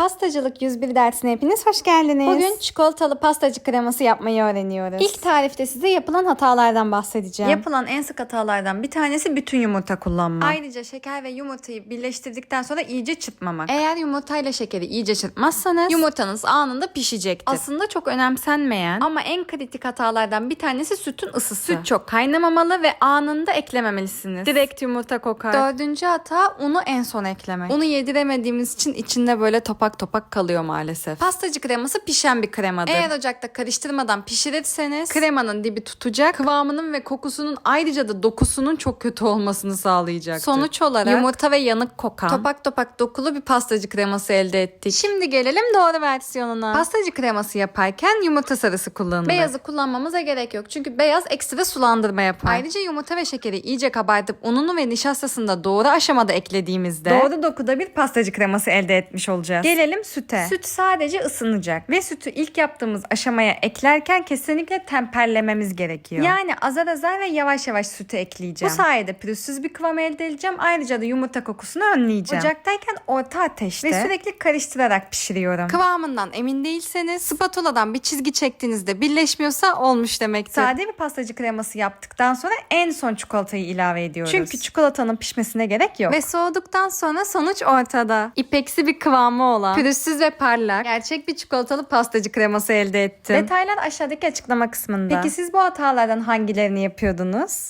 Pastacılık 101 dersine hepiniz hoş geldiniz. Bugün çikolatalı pastacı kreması yapmayı öğreniyoruz. İlk tarifte size yapılan hatalardan bahsedeceğim. Yapılan en sık hatalardan bir tanesi bütün yumurta kullanmak. Ayrıca şeker ve yumurtayı birleştirdikten sonra iyice çırpmamak. Eğer yumurtayla şekeri iyice çırpmazsanız yumurtanız anında pişecektir. Aslında çok önemsenmeyen ama en kritik hatalardan bir tanesi sütün ısısı. Süt çok kaynamamalı ve anında eklememelisiniz. Direkt yumurta kokar. Dördüncü hata unu en son eklemek. Unu yediremediğimiz için içinde böyle topak topak kalıyor maalesef. Pastacı kreması pişen bir kremadır. Eğer ocakta karıştırmadan pişirirseniz kremanın dibi tutacak, kıvamının ve kokusunun ayrıca da dokusunun çok kötü olmasını sağlayacaktır. Sonuç olarak yumurta ve yanık kokan, topak topak dokulu bir pastacı kreması elde ettik. Şimdi gelelim doğru versiyonuna. Pastacı kreması yaparken yumurta sarısı kullanılır. Beyazı kullanmamıza gerek yok çünkü beyaz ekstra sulandırma yapar. Ayrıca yumurta ve şekeri iyice kabartıp ununu ve nişastasını da doğru aşamada eklediğimizde Doğru dokuda bir pastacı kreması elde etmiş olacağız. Gelelim süte. Süt sadece ısınacak ve sütü ilk yaptığımız aşamaya eklerken kesinlikle temperlememiz gerekiyor. Yani azar azar ve yavaş yavaş sütü ekleyeceğim. Bu sayede pürüzsüz bir kıvam elde edeceğim. Ayrıca da yumurta kokusunu önleyeceğim. Ocaktayken orta ateşte ve sürekli karıştırarak pişiriyorum. kıvamından emin değilseniz spatuladan bir çizgi çektiğinizde birleşmiyorsa olmuş demektir. Sade bir pastacı kreması yaptıktan sonra en son çikolatayı ilave ediyoruz. Çünkü çikolatanın pişmesine gerek yok. Ve soğuduktan sonra sonuç ortada. İpeksi bir kıvamı olan, pürüzsüz ve parlak, gerçek bir çikolatalı pastacı kreması elde ettim. Detaylar aşağıdaki açıklama kısmında. Peki siz bu hatalardan hangilerini yapıyordunuz?